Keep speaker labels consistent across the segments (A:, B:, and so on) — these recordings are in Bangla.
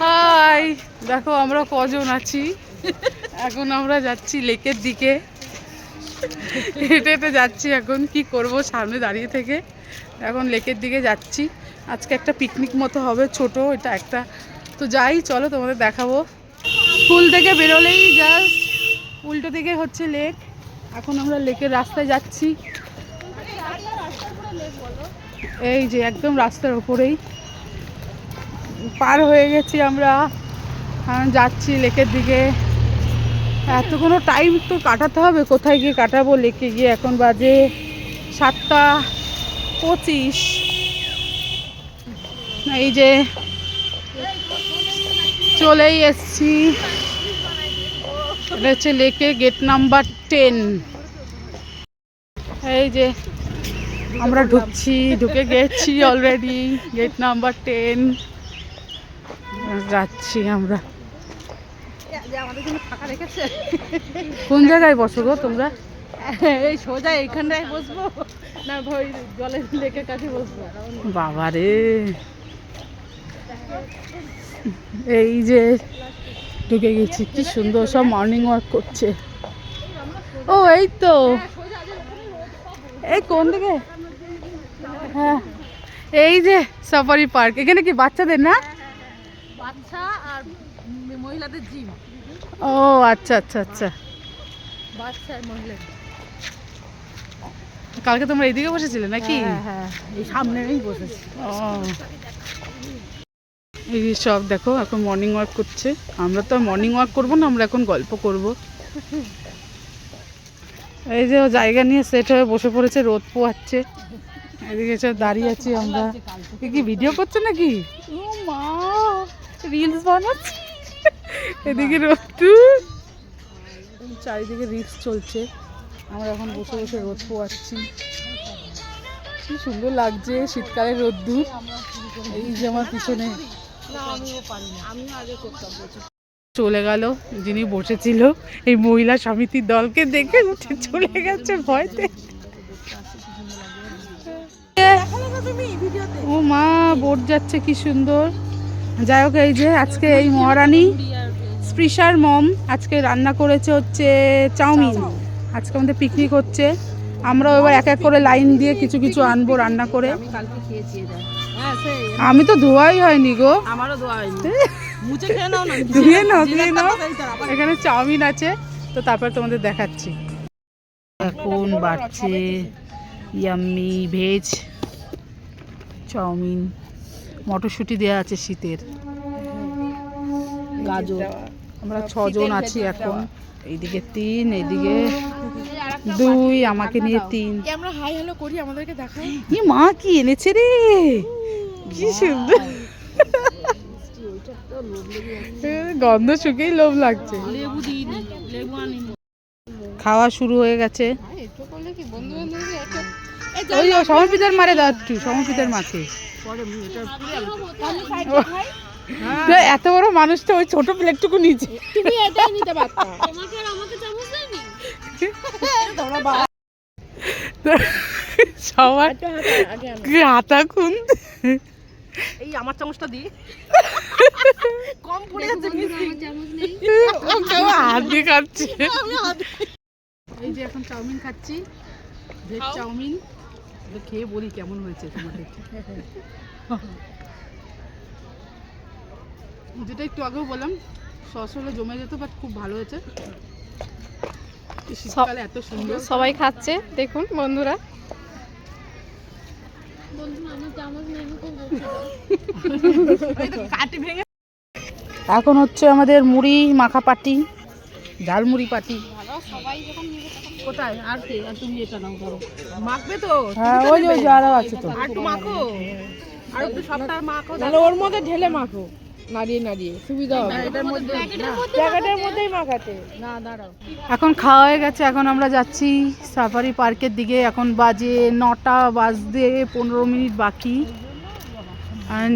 A: হাই, দেখো আমরা কজন আছি। এখন আমরা যাচ্ছি লেকের দিকে। হেঁটে হেঁটে যাচ্ছি এখন, কি করব সামনে দাঁড়িয়ে থেকে। এখন লেকের দিকে যাচ্ছি। আজকে একটা পিকনিক মতো হবে, ছোট, এটা একটা। তো যাই, চলো তোমাদের দেখাবো। স্কুল থেকে বেরোলেই জাস্ট উল্টো দিকে হচ্ছে লেক এখন আমরা লেকের রাস্তায় যাচ্ছি। এই যে একদম রাস্তার ওপরেই পার হয়ে গেছি আমরা। যাচ্ছি লেকের দিকে। এত কোনো টাইম তো কাটাতে হবে, কোথায় গিয়ে কাটাবো? লেকে গিয়ে এখন বাজে সাতটা পঁচিশ। এই যে চলেই এসছি। এটা হচ্ছে লেকে গেট নাম্বার টেন এই যে আমরা ঢুকছি ঢুকে গেছি অলরেডি গেট নাম্বার টেন যাচ্ছি আমরা। কোন জায়গায় বসো গো তোমরা?
B: এই সোজা এইখানটায় বসবো না ভাই জলের লেকের কাছে বসবো।
A: বাবারে। এই যে ঢুকে গেছি কি সুন্দর সব মর্নিং ওয়াক করছে। ও এই তো। এই কোন দিকে? হ্যাঁ। এই যে সাফারি পার্ক এখানে কি বাচ্চাদের না?
B: বাচ্চা আর মহিলাদের জিম
A: ও আচ্ছা আচ্ছা আচ্ছা।
B: বাচ্চা আর মহিলা
A: কালকে তোমরা এইদিকে বসেছিলে নাকি?
B: হ্যাঁ হ্যাঁ এই সামনেই বসেছি।
A: ও। এই সব দেখো এখন মর্নিং ওয়াক করছে। আমরা তো মর্নিং ওয়াক করব না আমরা এখন গল্প করব। এই যে জায়গা নিয়ে সেট হয়ে বসে পড়েছে রোদ পোয়াচ্ছে এদিকে সব দাঁড়িয়ে আছি আমরা। এ কি ভিডিও করছে নাকি? ও মা রিলস বানাচ্ছে। এদিকে রোদ চারিদিকে রিলস চলছে। আমরা এখন বসে বসে রোদ পোয়াচ্ছি কি সুন্দর লাগছে শীতকালে রোদ্দুর এই যে আমার পিছনে। চলে গেল যিনি বসেছিল। এই মহিলা সমিতির দলকে দেখে উঠে চলে গেছে ভয়তে। ও মা বোট যাচ্ছে কি সুন্দর। যাই হোক এই যে আজকে এই মহারানী স্পৃশার মম আজকে রান্না করেছে হচ্ছে চাউমিন। আজকে আমাদের পিকনিক হচ্ছে। আমরাও এবার এক এক করে লাইন দিয়ে কিছু কিছু আনব রান্না করে।
B: আমি হ্যাঁ
A: তো ধোয়াই হয়নি গো।
B: আমারও হয়নি।
A: ধুয়ে নাও ধুয়ে নাও। এখানে চাউমিন আছে। তো তারপর তোমাদের দেখাচ্ছি। এখন বাড়ছে ইয়াম্মি ভেজ চাউমিন মটরশুঁটি দেওয়া আছে শীতের।
B: গাজর।
A: আমরা ছজন আছি এখন। এইদিকে তিন এইদিকে দুই আমাকে নিয়ে তিন।
B: আমরা হাই হ্যালো করি আমাদেরকে দেখাই
A: মা কি এনেছে রে? কি সুন্দর। গন্ধ শুকেই লোভ লাগছে। খাওয়া শুরু হয়ে গেছে। ওই ও সমর্পিতার মারে দাও একটু সমর্পিতার মাকে। এত বড় মানুষটা ওই ছোট প্লেটটুকু নিচে।
B: তুমি এটাই নিতে পারতা। তোমাকে আর আমাকে চামচ দেয়নি?
A: সবার হাতা খুন
B: এই আমার চামচটা দি। কম পড়ে যাচ্ছে
A: ও কেউ হাত দিয়ে খাচ্ছে। এই যে এখন চাউমিন খাচ্ছি ভেজ চাউমিন। খেয়ে বলি কেমন হয়েছে তোমাদের। যেটা একটু আগেও বললাম সস হলে জমে যেত বাট খুব ভালো হয়েছে। শীতকালে এত সুন্দর।
C: সবাই খাচ্ছে দেখুন বন্ধুরা।
A: এখন হচ্ছে আমাদের মুড়ি মাখা পাটি ঝাল মুড়ি পাটি।
B: কোথায়? আর কে? আর তুমি এটা নাও করো মাখবে তো?
A: হ্যাঁ ওই ওই যে আছে তো।
B: আর একটু মাখো। আর একটু সপ্তাহ মাখো তাহলে ওর মধ্যে ঢেলে মাখো। নাড়িয়ে নাড়িয়ে। সুবিধা হবে। এটার মধ্যে প্যাকেটের মধ্যেই মাখাতে। না দাঁড়াও।
A: এখন খাওয়া হয়ে গেছে এখন আমরা যাচ্ছি সাফারি পার্কের দিকে। এখন বাজে নটা বাজতে পনেরো মিনিট বাকি।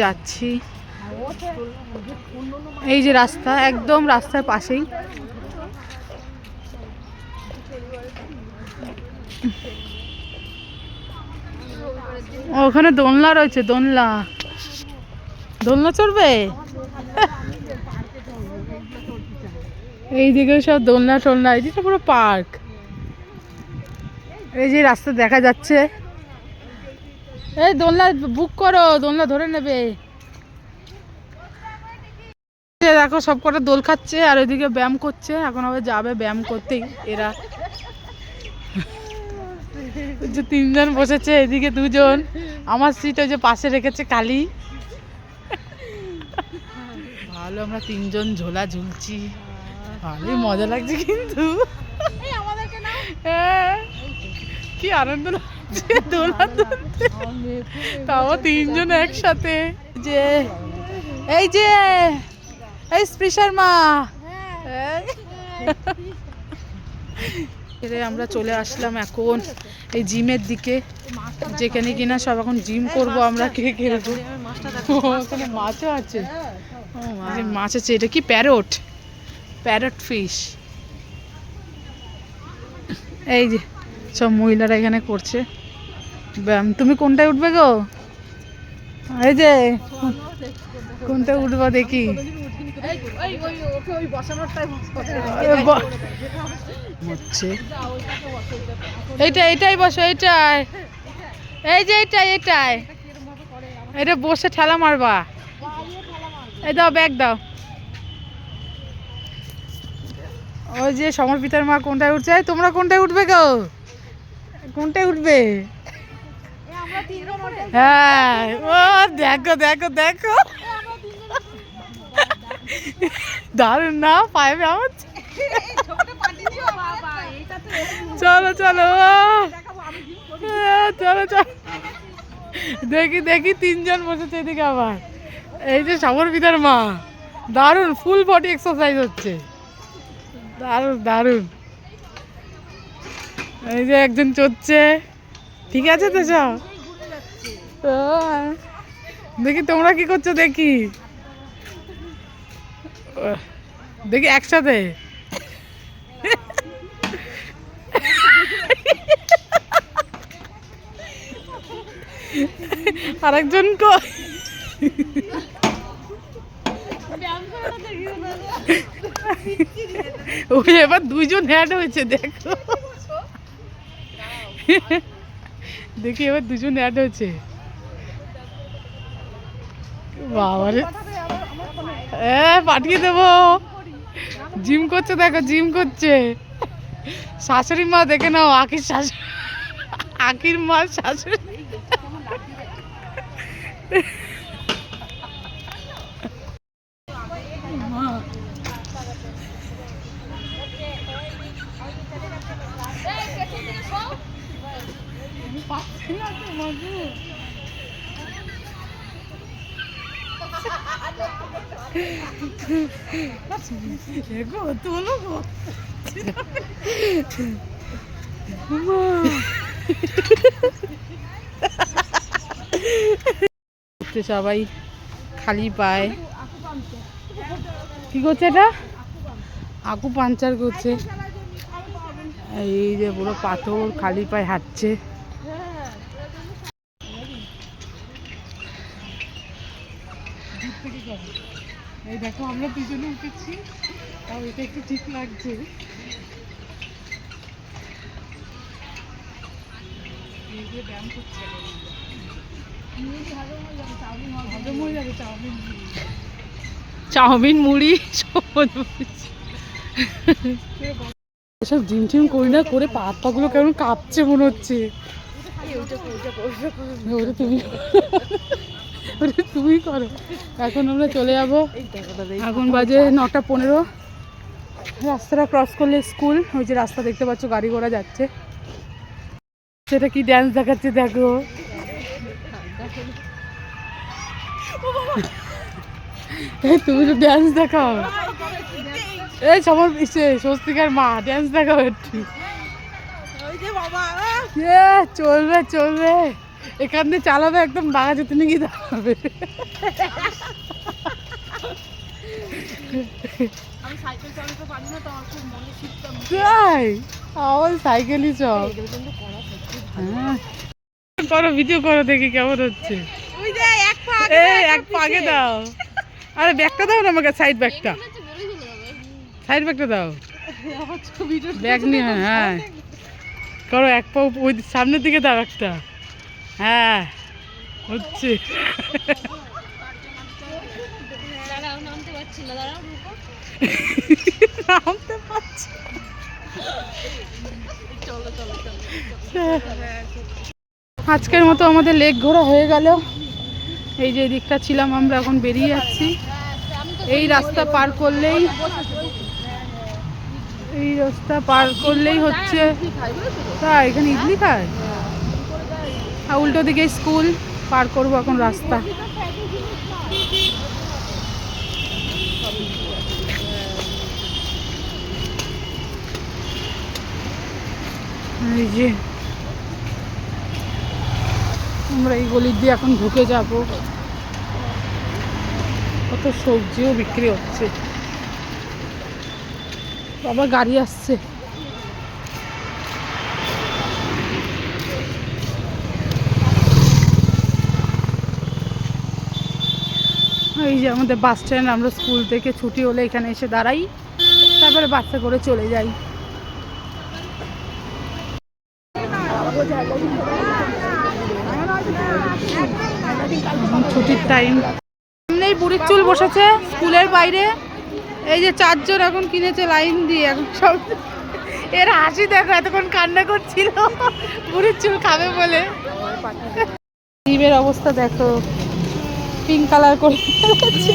A: যাচ্ছি। এই যে রাস্তা একদম রাস্তার পাশেই। ওখানে দোলনা রয়েছে, দোলনা। দোলনা চড়বে? এইদিকে সব দোলনা টোলনা, এই দিকটা পুরো পার্ক। এই যে রাস্তা দেখা যাচ্ছে। এই দোলনা বুক করো, দোলনা ধরে নেবে। দেখো সব কটা দোল খাচ্ছে, আর ওইদিকে ব্যায়াম করছে, এখন আবার যাবে ব্যায়াম করতেই। এরা যে তিনজন বসেছে এদিকে দুজন। আমার সিট ওই যে পাশে রেখেছে কালি। ভালো আমরা তিনজন ঝোলা ঝুলছি। ভালোই মজা লাগছে কিন্তু। হ্যাঁ, কি আনন্দ লাগছে দোলা। তাও তিনজন একসাথে। যে এই যে এই স্পৃশার মা। এরে আমরা চলে আসলাম এখন এই জিমের দিকে, যেখানে কিনা সব এখন জিম করব আমরা, কে ওখানে মাছও আছে। মাছ আছে, এটা কি প্যারট? Parrot fish. এই যে, সব মহিলারা এখানে করছে। ব্যায়াম তুমি কোনটায় উঠবে গো? এই যে কোনটা উঠবো দেখি। এইটা এটাই বসো এইটাই। এই যে এইটাই এটাই এটা বসে ঠেলা মারবা। এই দাও ব্যাগ দাও। ওই যে সমর্পিতার মা কোনটায় উঠছে? তোমরা কোনটায় উঠবে গো? কোনটায় উঠবে? হ্যাঁ। ও দেখো দেখো দেখো। দারুণ না? পায়ে আমার চলো চলো। হ্যাঁ, চলো চলো। দেখি দেখি তিনজন বসেছে এদিকে আবার। এই যে সাগর পিতার মা। দারুণ ফুল বডি এক্সারসাইজ হচ্ছে। দারুণ দারুণ। এই যে একজন চড়ছে। ঠিক আছে তো সব? দেখি তোমরা কি করছ দেখি। দেখি একসাথে। আরেকজন কই ওই এবার দুজন অ্যাড হয়েছে, দেখো। দেখি এবার দুজন অ্যাড হয়েছে। বাবারে। এ, পাঠিয়ে দেবো। জিম করছে, দেখো, জিম করছে। শাশুড়ি মা, দেখে নাও, আখির শাশুড়ি আখির মা, শাশুড়ি সবাই খালি পায়। কি করছে এটা? আকু পাঞ্চার করছে। এই যে পুরো পাথর খালি পায়ে হাঁটছে এই দেখো আমরা দুজনে উঠেছি। তাও এটা একটু ঠিক লাগছে। ব্যায়াম করছে হজম হয়ে যাবে চাউমিন।
C: চাউমিন মুড়ি
A: এসব জিম টিম করি না করে পা পাগুলো কেমন কাঁপছে মনে হচ্ছে। তুমি ওটা তুমি করো। এখন আমরা চলে যাব এখন বাজে নটা পনেরো। রাস্তাটা ক্রস করলে স্কুল ওই যে রাস্তা দেখতে পাচ্ছ গাড়ি ঘোড়া যাচ্ছে। সেটা কি ড্যান্স দেখাচ্ছে দেখো। তুমি তো ড্যান্স দেখাও। এই সবার ইসে স্বস্তিকার মা ড্যান্স দেখাও একটু। চলবে চলবে। এখান দিয়ে চালাবে একদম বাঘা যেতে নিয়ে গিয়ে দাঁড়াবে। আমার সাইকেলই চল। হ্যাঁ। করো ভিডিও করো দেখি কেমন হচ্ছে।
B: এক
A: পাগে দাও আরে ব্যাগটা দাও না আমাকে সাইড ব্যাগটা। সাইড ব্যাগটা দাও। ব্যাগ নিয়ে হ্যাঁ, হ্যাঁ করো এক পা ওই সামনের দিকে দাও একটা। হ্যাঁ হচ্ছে। নামতে পারছি আজকের মতো আমাদের লেক ঘোরা হয়ে গেল। এই যে দিকটা ছিলাম আমরা এখন বেরিয়ে যাচ্ছি। এই রাস্তা পার করলেই এই রাস্তা পার করলেই হচ্ছে তা এখানে ইডলি খায়? আর উল্টো দিকে স্কুল, পার করব এখন রাস্তা। এই যে, আমরা এই গলির দিয়ে এখন ঢুকে যাব। কত সবজিও বিক্রি হচ্ছে। বাবা, গাড়ি আসছে। এই যে আমাদের বাস স্ট্যান্ড আমরা স্কুল থেকে ছুটি হলে এখানে এসে দাঁড়াই। তারপরে বাচ্চা করে চলে যাই। ছুটির টাইম সামনেই বুড়ির চুল বসেছে স্কুলের বাইরে। এই যে চারজন এখন কিনেছে লাইন দিয়ে, এখন সব এর হাসি দেখো, এতক্ষণ কান্না করছিল। বুড়ির চুল খাবে বলে। জিভের অবস্থা দেখো। পিঙ্ক কালার করে ফেলেছে।